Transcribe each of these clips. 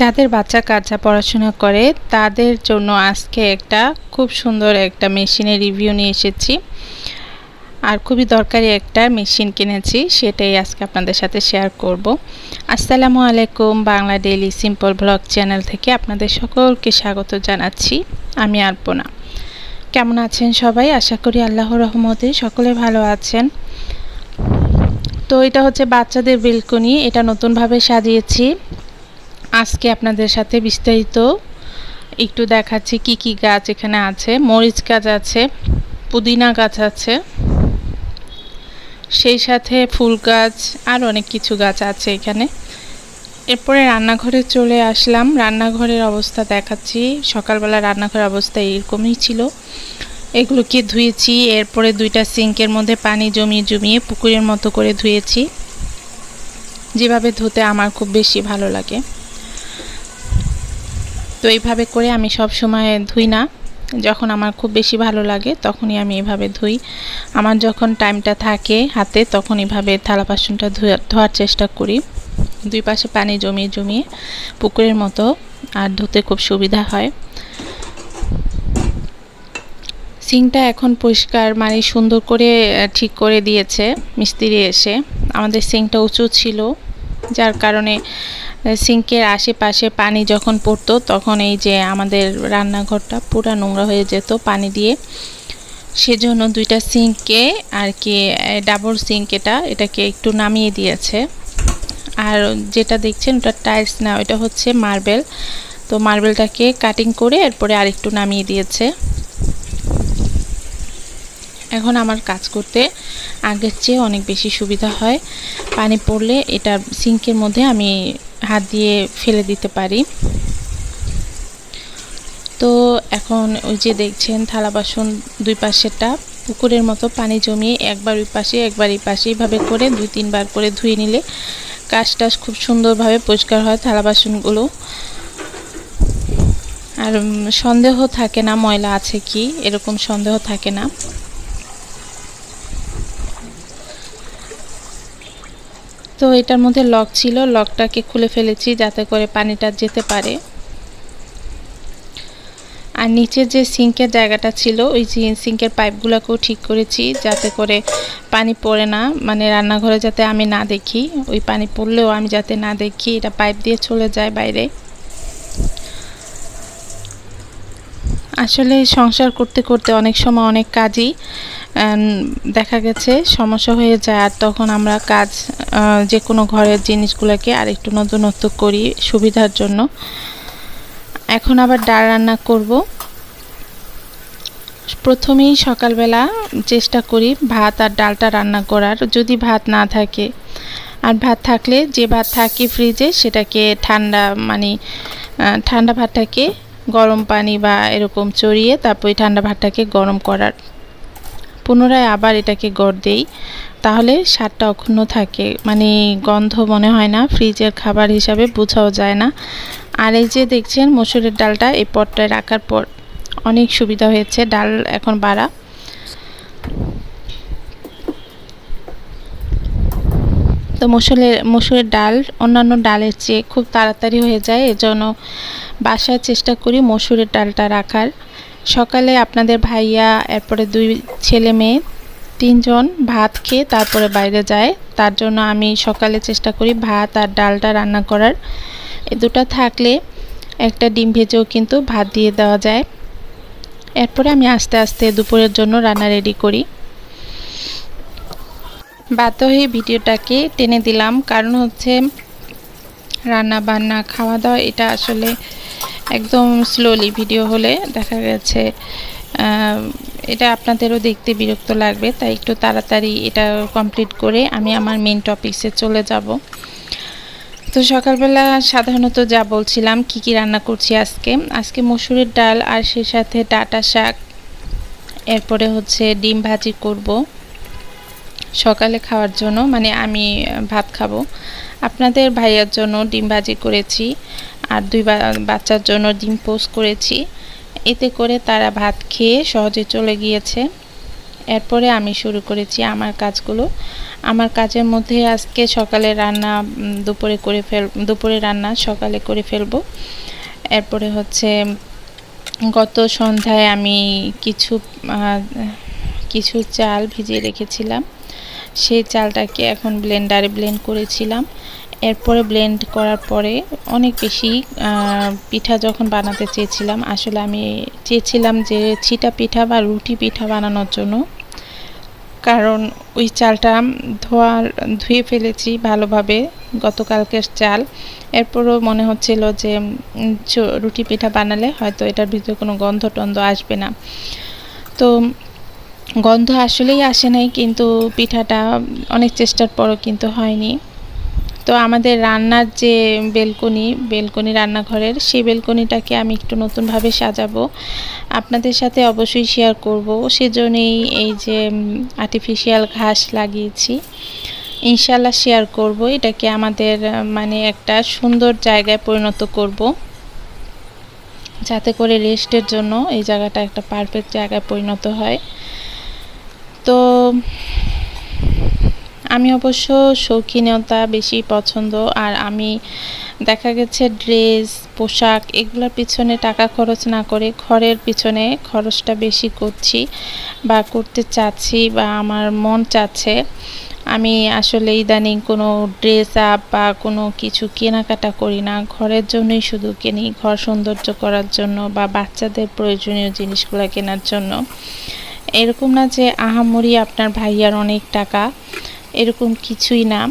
যাদের বাচ্চা কাচ্চা পড়াশোনা করে, তাদের জন্য আজকে একটা খুব সুন্দর একটা মেশিনের রিভিউ নিয়ে এসেছি। আর খুবই দরকারি একটা মেশিন কিনেছি, সেটাই আজকে আপনাদের সাথে শেয়ার করব। আসসালামু আলাইকুম, Bangla daily simple blog channel থেকে আপনাদের সকলকে স্বাগত জানাচ্ছি। আমি আর্পনা কেমন আছেন সবাই? আশা করি আল্লাহর রহমতে সকলে ভালো আছেন। তো এটা হচ্ছে বাচ্চাদের বেলকনি, এটা নতুনভাবে সাজিয়েছি। আজকে আপনাদের সাথে বিস্তারিত একটু দেখাচ্ছি কি কি গাছ এখানে আছে। মরিচ গাছ আছে, পুদিনা গাছ আছে, সেই সাথে ফুল গাছ, আর অনেক কিছু গাছ আছে এখানে। এরপরে রান্নাঘরে চলে আসলাম। রান্নাঘরের অবস্থা দেখাচ্ছি। সকালবেলা রান্নাঘরের অবস্থা এরকমই ছিল। এগুলোকে ধুয়েছি, এরপরে দুইটা সিঙ্কের মধ্যে পানি জমিয়ে জমিয়ে পুকুরের মতো করে ধুয়েছি। যেভাবে ধুতে আমার খুব বেশি ভালো লাগে। তো এইভাবে করে আমি সব সময় ধুই না। যখন আমার খুব বেশি ভালো লাগে তখনই আমি এভাবে ধুই। আমার যখন টাইমটা থাকে হাতে তখন এভাবে থালা বাসনটা ধোয়ার চেষ্টা করি। দুই পাশে পানি জমিয়ে জমিয়ে পুকুরের মতো আর ধুতে খুব সুবিধা হয়। সিংটা এখন পরিষ্কার মানে সুন্দর করে ঠিক করে দিয়েছে। মিস্ত্রি এসে। আমাদের সিংটা উঁচু ছিল। যার কারণে সিঙ্কের আশেপাশে পানি যখন পড়তো, তখন এই যে আমাদের রান্নাঘরটা পুরা নোংরা হয়ে যেত পানি দিয়ে। সেজন্য দুইটা সিঙ্ককে আর কি ডাবল সিঙ্ক এটা, এটাকে একটু নামিয়ে দিয়েছে। আর যেটা দেখছেন ওটা টাইলস না, ওটা হচ্ছে মার্বেল। তো মার্বেলটাকে কাটিং করে এরপরে আরেকটু নামিয়ে দিয়েছে। এখন আমার কাজ করতে আগের চেয়ে অনেক বেশি সুবিধা হয়। পানি পড়লে এটা সিঙ্কের মধ্যে আমি হাত দিয়ে ফেলে দিতে পারি। তো এখন ওই যে দেখছেন থালা বাসন দুই পাশেরটা, পুকুরের মতো পানি জমিয়ে একবার ওই পাশে, একবার এই পাশে এইভাবে করে দুই, তিনবার করে ধুয়ে নিলে কাজটা খুব সুন্দরভাবে পরিষ্কার হয় থালা বাসনগুলো। আর সন্দেহ থাকে না ময়লা আছে কি, এরকম সন্দেহ থাকে না। তো এটার মধ্যে লক ছিল। লকটাকে খুলে ফেলেছি যাতে করে পানিটা যেতে পারে। আর নিচে যে সিঙ্কের জায়গাটা ছিল, ওই যে সিঙ্কের পাইপগুলোকেও ঠিক করেছি যাতে করে পানি পড়ে না। মানে রান্নাঘরে যাতে আমি না দেখি, ওই পানি পড়লেও আমি যাতে না দেখি, এটা পাইপ দিয়ে চলে যায় বাইরে। আসলে সংসার করতে করতে অনেক সময় অনেক কাজই দেখা গেছে, সমস্যা হয়ে যায় আর তখন আমরা কাজ যে কোনো ঘরের জিনিসগুলোকে আর একটু নতুনত্ব করি সুবিধার জন্য। এখন আবার ডাল রান্না করব। প্রথমেই সকালবেলা চেষ্টা করি ভাত আর ডালটা রান্না করার। যদি ভাত না থাকে, আর ভাত থাকলে যে ভাত থাকে ফ্রিজে সেটাকে ঠান্ডা মানে ঠান্ডা ভাতটাকে গরম পানি বা এরকম চড়িয়ে তারপর ঠান্ডা ভাতটাকে গরম করার। পুনরায় আবার এটাকে গড় দেই, তাহলে স্বাদটা অক্ষুণ্ণ থাকে। মানে গন্ধ মনে হয় না, ফ্রিজের খাবার হিসাবে বোঝাও যায় না। আর এই যে দেখছেন, মসুরের ডালটা এই পটটায় রাখার পর অনেক সুবিধা হয়েছে, ডাল এখন বাড়া। তো মসুরের মসুরের ডাল, অন্যান্য ডালের চেয়ে খুব তাড়াতাড়ি হয়ে যায়, এজন্য বাসায় চেষ্টা করি মসুরের ডালটা রাখার। সকালে আপনাদের ভাইয়া, এরপরে দুই ছেলে মেয়ে, তিনজন ভাত খেয়ে তারপরে বাইরে যায়। তার জন্য আমি সকালে চেষ্টা করি ভাত আর ডালটা রান্না করার। এ দুটা থাকলে একটা ডিম ভেজেও কিন্তু ভাত দিয়ে দেওয়া যায়। এরপরে আমি আস্তে আস্তে দুপুরের জন্য রান্না রেডি করি। বাধ্য হয়ে ভিডিওটাকে টেনে দিলাম। কারণ হচ্ছে রান্না বান্না খাওয়া দাওয়া এটা আসলে একদম স্লোলি ভিডিও হলে দেখা গেছে এটা আপনাদেরও দেখতে বিরক্ত লাগবে। তাই একটু তাড়াতাড়ি এটা কমপ্লিট করে আমি আমার মেন টপিক্সে চলে যাব। তো সকালবেলা সাধারণত যা বলছিলাম, কি কি রান্না করছি আজকে? আজকে মসুরের ডাল আর সে সাথে ডাটা শাক, এরপরে হচ্ছে ডিম ভাজি করব। সকালে খাওয়ার জন্য মানে আমি ভাত খাব। আপনাদের ভাইয়ার জন্য ডিম ভাজি করেছি আর দুই বাচ্চার জন্য ডিম পোস্ট করেছি। এতে করে তারা ভাত খেয়ে সহজে চলে গিয়েছে। এরপরে আমি শুরু করেছি আমার কাজগুলো। আমার কাজের মধ্যে আজকে সকালে রান্না দুপুরে করে ফেল, দুপুরে রান্না সকালে করে ফেলব। এরপরে হচ্ছে, গত সন্ধ্যায় আমি কিছু কিছু চাল ভিজিয়ে রেখেছিলাম। সেই চালটাকে এখন ব্লেন্ডারে ব্লেন্ড করেছিলাম। এরপরে ব্লেন্ড করার পরে অনেক বেশি পিঠা যখন বানাতে চেয়েছিলাম, আসলে আমি চেয়েছিলাম যে ছিটা পিঠা বা রুটি পিঠা বানানোর জন্য। কারণ ওই চালটা ধোয়ার, ধুয়ে ফেলেছি ভালোভাবে গতকালকের চাল। এরপরও মনে হচ্ছিল যে রুটি পিঠা বানালে হয়তো এটার ভিতরে কোনো গন্ধ টন্ধ আসবে না। তো গন্ধ আসলেই আসে নাই, কিন্তু পিঠাটা অনেক চেষ্টার পরও কিন্তু হয়নি। তো আমাদের রান্নার যে বেলকনি বেলকনি রান্নাঘরের, সেই বেলকনিটাকে আমি একটু নতুনভাবে সাজাবো। আপনাদের সাথে অবশ্যই শেয়ার করব। সেজন্যই এই যে আর্টিফিশিয়াল ঘাস লাগিয়েছি। ইনশাল্লাহ শেয়ার করব। এটাকে আমাদের মানে একটা সুন্দর জায়গায় পরিণত করব। যাতে করে রেস্টের জন্য এই জায়গাটা একটা পারফেক্ট জায়গায় পরিণত হয়। তো আমি অবশ্য শৌখিনতা বেশি পছন্দ, আর আমি দেখা গেছে ড্রেস, পোশাক এগুলোর পিছনে টাকা খরচ না করে ঘরের পিছনে খরচটা বেশি করছি বা করতে চাচ্ছি বা আমার মন চাচ্ছে। আমি আসলে ইদানিং কোনো ড্রেস আপ বা কোনো কিছু কেনাকাটা করি না। ঘরের জন্যই শুধু কিনি, ঘর সৌন্দর্য করার জন্য বা বাচ্চাদের প্রয়োজনীয় জিনিসগুলো কেনার জন্য। এরকম না যে আহামরি আপনার ভাইয়ার অনেক টাকা। এরকম কিছুই না।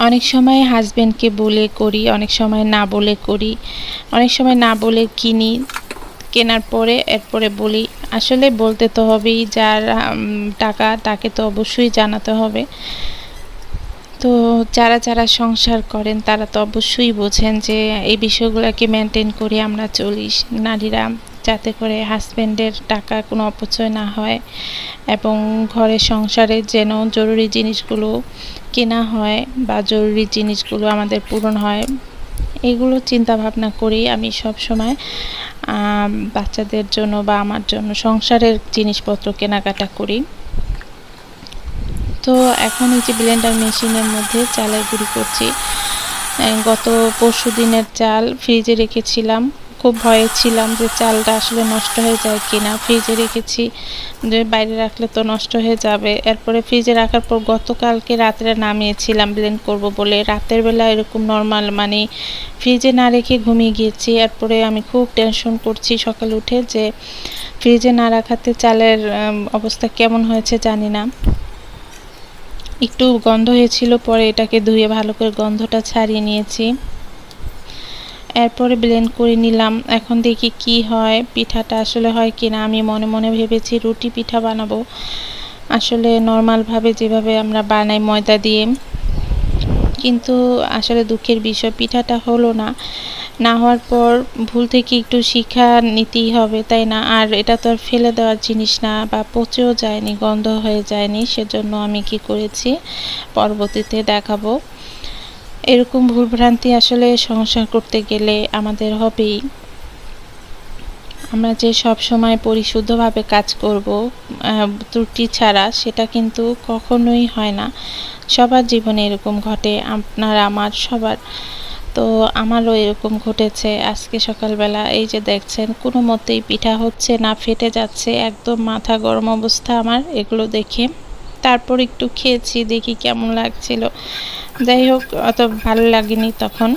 অনেক সময় হাজবেন্ডকে বলে করি, অনেক সময় না বলে করি, অনেক সময় না বলে কিনি, কেনার পরে, এরপরে বলি। আসলে বলতে তো হবেই, যার টাকা, তাকে তো অবশ্যই জানাতে হবে। তো যারা যারা সংসার করেন, তারা তো অবশ্যই বোঝেন যে, এই বিষয়গুলোকে মেনটেন করে আমরা চলি। নারীরা যাতে করে হাজব্যান্ডের টাকা কোনো অপচয় না হয় এবং ঘরের সংসারে যেন জরুরি জিনিসগুলো কেনা হয় বা জরুরি জিনিসগুলো আমাদের পূরণ হয়, এগুলো চিন্তা ভাবনা করেই আমি সব সময় বাচ্চাদের জন্য বা আমার জন্য সংসারের জিনিসপত্র কেনাকাটা করি। তো এখন এই যে ব্লেন্ডার মেশিনের মধ্যে চালের গুঁড়ি করছি গত পরশু দিনের চাল ফ্রিজে রেখেছিলাম। খুব ভয়ে ছিলাম যে চালটা আসলে নষ্ট হয়ে যায় কিনা। ফ্রিজে রেখেছি, যে বাইরে রাখলে তো নষ্ট হয়ে যাবে। এরপরে ফ্রিজে রাখার পর গতকালকে রাত্রে নামিয়েছিলাম ব্লেন্ড করব বলে। রাতের বেলা এরকম নর্মাল মানে ফ্রিজে না রেখে ঘুমিয়ে গিয়েছি। এরপরে আমি খুব টেনশন করছি সকালে উঠে যে ফ্রিজে না রাখাতে চালের অবস্থা কেমন হয়েছে জানি না। একটু গন্ধ হয়েছিল, পরে এটাকে ধুয়ে ভালো করে গন্ধটা ছাড়িয়ে নিয়েছি। এরপরে ব্লেন্ড করে নিলাম। এখন দেখি কি হয়, পিঠাটা আসলে হয় কিনা। আমি মনে মনে ভেবেছি রুটি পিঠা বানাবো। আসলে নর্মালভাবে যেভাবে আমরা বানাই ময়দা দিয়ে। কিন্তু আসলে দুঃখের বিষয়, পিঠাটা হলো না। না হওয়ার পর ভুল থেকে একটু শিক্ষা নিতেই হবে, তাই না? আর এটা তো আর ফেলে দেওয়ার জিনিস না বা পচেও যায়নি, গন্ধ হয়ে যায়নি। সেজন্য আমি কি করেছি, পরবর্তীতে দেখাবো। এরকম ভুলভ্রান্তি আসলে সংসার করতে গেলে আমাদের হবেই। আমরা যে সব সময় পরিশুদ্ধভাবে কাজ করব ত্রুটি ছাড়া সেটা কিন্তু কখনোই হয় না। সবার জীবনে এরকম ঘটে, আপনার, আমার, সবার। তো আমারও এরকম ঘটেছে আজকে সকালবেলা। এই যে দেখছেন কোনো মতেই পিঠা হচ্ছে না, ফেটে যাচ্ছে, একদম মাথা গরম অবস্থা আমার, এগুলো দেখে। তারপর একটু খেয়েছি, দেখি কেমন লাগছিল। যাই হোক, অত ভালো লাগেনি তখন।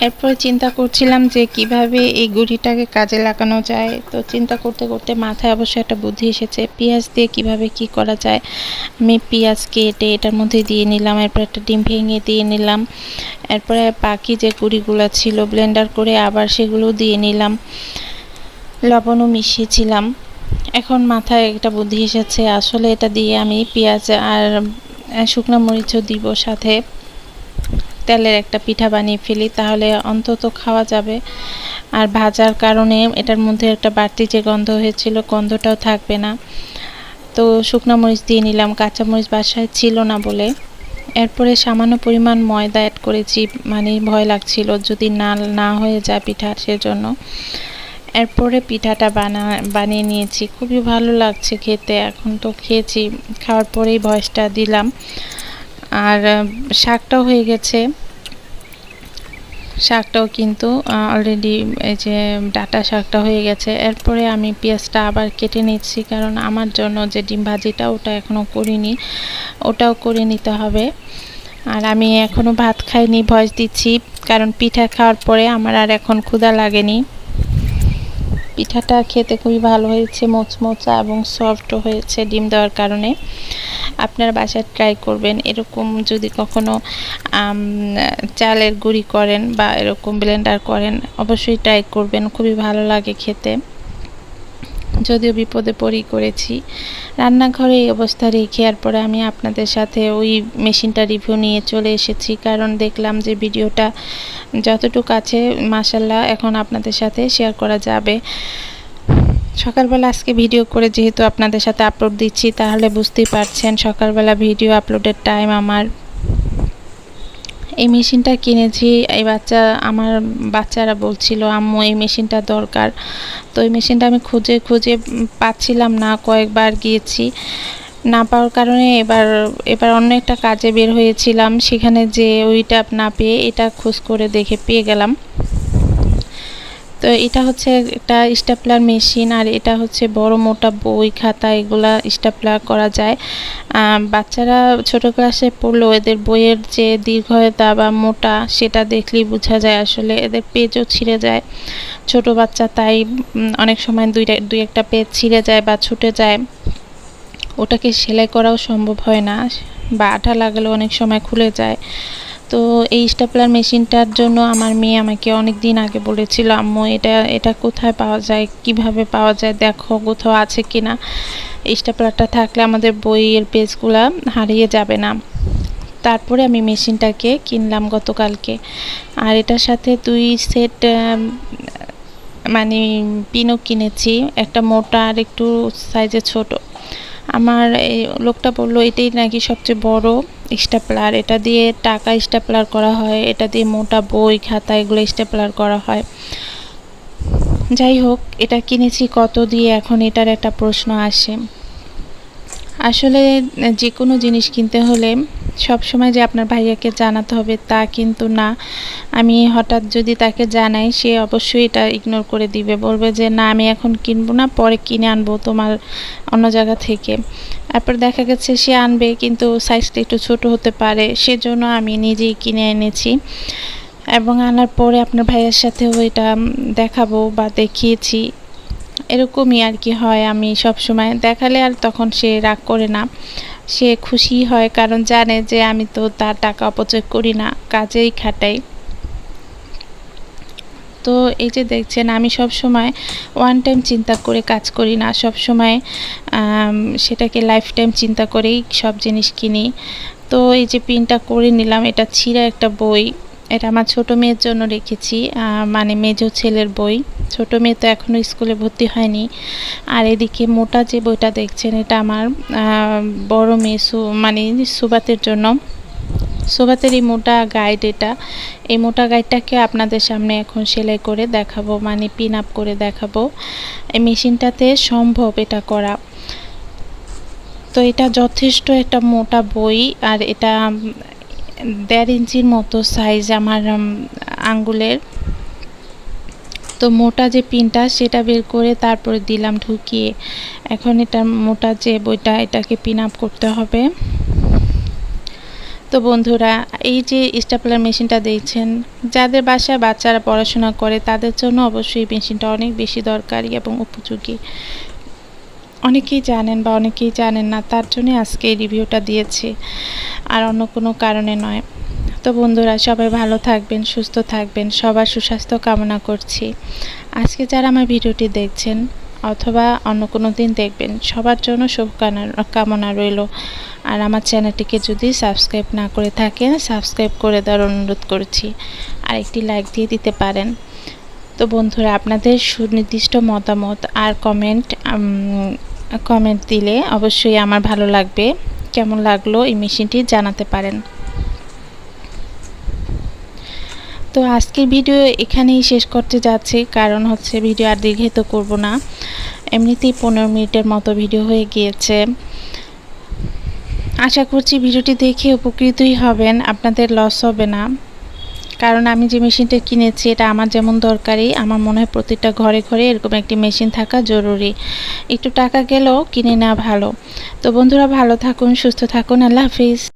এরপরে চিন্তা করছিলাম যে কীভাবে এই গুড়িটাকে কাজে লাগানো যায়। তো চিন্তা করতে করতে মাথায় অবশ্যই একটা বুদ্ধি এসেছে, পেঁয়াজ দিয়ে কীভাবে কি করা যায়। আমি পেঁয়াজ কেটে এটার মধ্যে দিয়ে নিলাম, এরপর একটা ডিম ভেঙে দিয়ে নিলাম। এরপরে বাকি যে গুঁড়িগুলো ছিল ব্লেন্ডার করে আবার সেগুলো দিয়ে নিলাম। লবণও মিশিয়েছিলাম। এখন মাথায় একটা বুদ্ধি এসেছে, আসলে এটা দিয়ে আমি পেঁয়াজ আর শুকনো মরিচও দিব সাথে। তেলের একটা পিঠা বানিয়ে ফেলি, তাহলে অন্তত খাওয়া যাবে। আর ভাজার কারণে এটার মধ্যে একটা বাড়তি যে গন্ধ হয়েছিল, গন্ধটাও থাকবে না। তো শুকনো মরিচ দিয়ে নিলাম, কাঁচা মরিচ বাসায় ছিল না বলে। এরপরে সামান্য পরিমাণ ময়দা অ্যাড করেছি মানে ভয় লাগছিল যদি না না হয়ে যায় পিঠা, সেজন্য। এরপরে পিঠাটা বানা, বানিয়ে নিয়েছি। খুবই ভালো লাগছে খেতে। এখন তো খেয়েছি। খাওয়ার পরেই ভয়েসটা দিলাম। আর শাকটাও হয়ে গেছে। শাকটাও কিন্তু অলরেডি এই যে ডাটা শাকটা হয়ে গেছে। এরপরে আমি পেঁয়াজটা আবার কেটে নিচ্ছি, কারণ আমার জন্য যে ডিম ভাজিটা, ওটা এখনও করিনি। ওটাও করে নিতে হবে। আর আমি এখনও ভাত খাইনি, ভয়েস দিচ্ছি। কারণ পিঠা খাওয়ার পরে আমার আর এখন ক্ষুধা লাগেনি। পিঠাটা খেতে খুবই ভালো হয়েছে, মোচমোচা এবং সফটও হয়েছে ডিম দেওয়ার কারণে। আপনারা বাসায় ট্রাই করবেন, এরকম যদি কখনো চালের গুড়ি করেন বা এরকম ব্লেন্ডার করেন, অবশ্যই ট্রাই করবেন, খুবই ভালো লাগে খেতে। যদিও বিপদে পড়ি, করেছি। রান্নাঘরে এই অবস্থা রেখে পরে আমি আপনাদের সাথে ওই মেশিনটা রিভিউ নিয়ে চলে এসেছি, কারণ দেখলাম যে ভিডিওটা যতটুকু আছে মাসাল্লাহ এখন আপনাদের সাথে শেয়ার করা যাবে। সকালবেলা আজকে ভিডিও করে যেহেতু আপনাদের সাথে আপলোড দিচ্ছি, তাহলে বুঝতেই পারছেন, সকালবেলা ভিডিও আপলোডের টাইম আমার এই মেশিনটা কিনেছি, এই বাচ্চা, আমার বাচ্চারা বলছিল, আম্মু, এই মেশিনটা দরকার। তো এই মেশিনটা আমি খুঁজে খুঁজে পাচ্ছিলাম না, কয়েকবার গিয়েছি। না পাওয়ার কারণে এবার এবার অন্য একটা কাজে বের হয়েছিলাম। সেখানে যে ওইটা না পেয়ে এটা খোঁজ করে দেখে পেয়ে গেলাম। তো এটা হচ্ছে একটা স্টেপলার মেশিন আর এটা হচ্ছে বড় মোটা বই, খাতা, এগুলা স্টেপলার করা যায়। বাচ্চারা ছোট ক্লাসে পড়লেও এদের বইয়ের যে দীর্ঘতা বা মোটা সেটা দেখলেই বোঝা যায় আসলে এদের পেজও ছিঁড়ে যায়। ছোট বাচ্চা তাই অনেক সময় দুইটা, দুই একটা পেজ ছিঁড়ে যায় বা ছুটে যায়। ওটাকে সেলাই করাও সম্ভব হয় না, বা আঠা লাগালেও অনেক সময় খুলে যায়। তো এই স্টেপলার মেশিনটার জন্য আমার মেয়ে আমাকে অনেক দিন আগে বলেছিল, আম্মু, এটা এটা কোথায় পাওয়া যায়? কীভাবে পাওয়া যায়? দেখো কোথাও আছে কি না স্টেপলারটা থাকলে আমাদের বইয়ের পেজগুলা হারিয়ে যাবে না। তারপরে আমি মেশিনটাকে কিনলাম গতকালকে। আর এটার সাথে দুই সেট মানে পিনও কিনেছি, একটা মোটা আর একটু সাইজে ছোট। আমার লোকটা বলল, এটাই নাকি সবচেয়ে বড় স্টেপলার, এটা দিয়ে টাকা স্টেপলার করা হয়, এটা দিয়ে মোটা বই, খাতা এগুলো স্টেপলার করা হয়। যাই হোক, এটা কিনেছি কত দিয়ে, এখন এটার একটা প্রশ্ন আসে। আসলে যে কোনো জিনিস কিনতে হলে সব সময় যে আপনার ভাইয়াকে জানাতে হবে তা কিন্তু না। আমি হঠাৎ যদি তাকে জানাই, সে অবশ্যই এটা ইগনোর করে দিবে। বলবে যে, না, আমি এখন কিনবো না, পরে কিনে আনব তোমার অন্য জায়গা থেকে। তারপর দেখা গেছে সে আনবে, কিন্তু সাইজটা একটু ছোট হতে পারে। সেজন্য আমি নিজেই কিনে এনেছি। এবং আনার পরে আপনার ভাইয়ের সাথেও এটা দেখাবো বা দেখিয়েছি। এরকমই আর কি হয় আমি সব সময়। দেখালে আর তখন সে রাগ করে না। সে খুশি হয় কারণ জানে যে আমি তো তার টাকা অপচয় করি না, কাজেই খাটাই। তো এই যে দেখছেন, আমি সব সময় ওয়ান টাইম চিন্তা করে কাজ করি না। সব সময় সেটাকে লাইফ টাইম চিন্তা করেই সব জিনিস কিনি। তো এই যে পিনটা করে নিলাম, এটা ছিঁড়া একটা বই। এটা আমার ছোট মেয়ের জন্য রেখেছি মানে মেজো ছেলের বই। ছোট মেয়ে তো এখনও স্কুলে ভর্তি হয়নি। আর এদিকে মোটা যে বইটা দেখছেন, এটা আমার বড় মেয়ে সু মানে সুবাতের জন্য। সুবাতের এই মোটা গাইড এটা। এই মোটা গাইডটাকে আপনাদের সামনে এখন সেলাই করে দেখাবো মানে পিন আপ করে দেখাবো। এই মেশিনটাতে সম্ভব এটা করা। তো এটা যথেষ্ট একটা মোটা বই, আর এটা দেড় ইঞ্চির মতো সাইজ আমার আঙ্গুলের। তো মোটা যে পিনটা সেটা বের করে তারপরে দিলাম ঢুকিয়ে। এখন এটা মোটা যে বইটা, এটাকে পিন আপ করতে হবে। তো বন্ধুরা, এই যে স্টাপলার মেশিনটা দেখছেন, যাদের বাসায় বাচ্চারা পড়াশোনা করে, তাদের জন্য অবশ্যই মেশিনটা অনেক বেশি দরকারি এবং উপযোগী। অনেকেই জানেন বা অনেকেই জানেন না, তার জন্য আজকে এই রিভিউটা দিয়েছি। আর অন্য কোনো কারণে নয়। তো বন্ধুরা, সবাই ভালো থাকবেন, সুস্থ থাকবেন, সবার সুস্বাস্থ্য কামনা করছি। আজকে যারা আমার ভিডিওটি দেখছেন অথবা অন্য কোনো দিন দেখবেন, সবার জন্য শুভকামনা, কামনা রইল। আর আমার চ্যানেলটিকে যদি সাবস্ক্রাইব না করে থাকেন, সাবস্ক্রাইব করে দেওয়ার অনুরোধ করছি। আর একটি লাইক দিয়ে দিতে পারেন। তো বন্ধুরা, আপনাদের সুনির্দিষ্ট মতামত আর কমেন্ট কমেন্ট দিলে অবশ্যই আমার ভালো লাগবে। কেমন লাগল এই মেশিনটি জানাতে পারেন। তো আজকের ভিডিও এখানেই শেষ করতে যাচ্ছি, কারণ হচ্ছে ভিডিও আর দীর্ঘিত করব না। এমনিতেই পনেরো মিনিটের মতো ভিডিও হয়ে গিয়েছে। আশা করছি ভিডিওটি দেখে উপকৃতই হবেন, আপনাদের লস হবে না। কারণ আমি যে মেশিনটা কিনেছি, এটা আমার যেমন দরকারি, আমার মনে হয় প্রতিটা ঘরে ঘরে এরকম একটি মেশিন থাকা জরুরি। একটু টাকা গেলেও কিনে নেওয়া ভালো। তো বন্ধুরা ভালো থাকুন, সুস্থ থাকুন, আল্লাহ হাফিজ।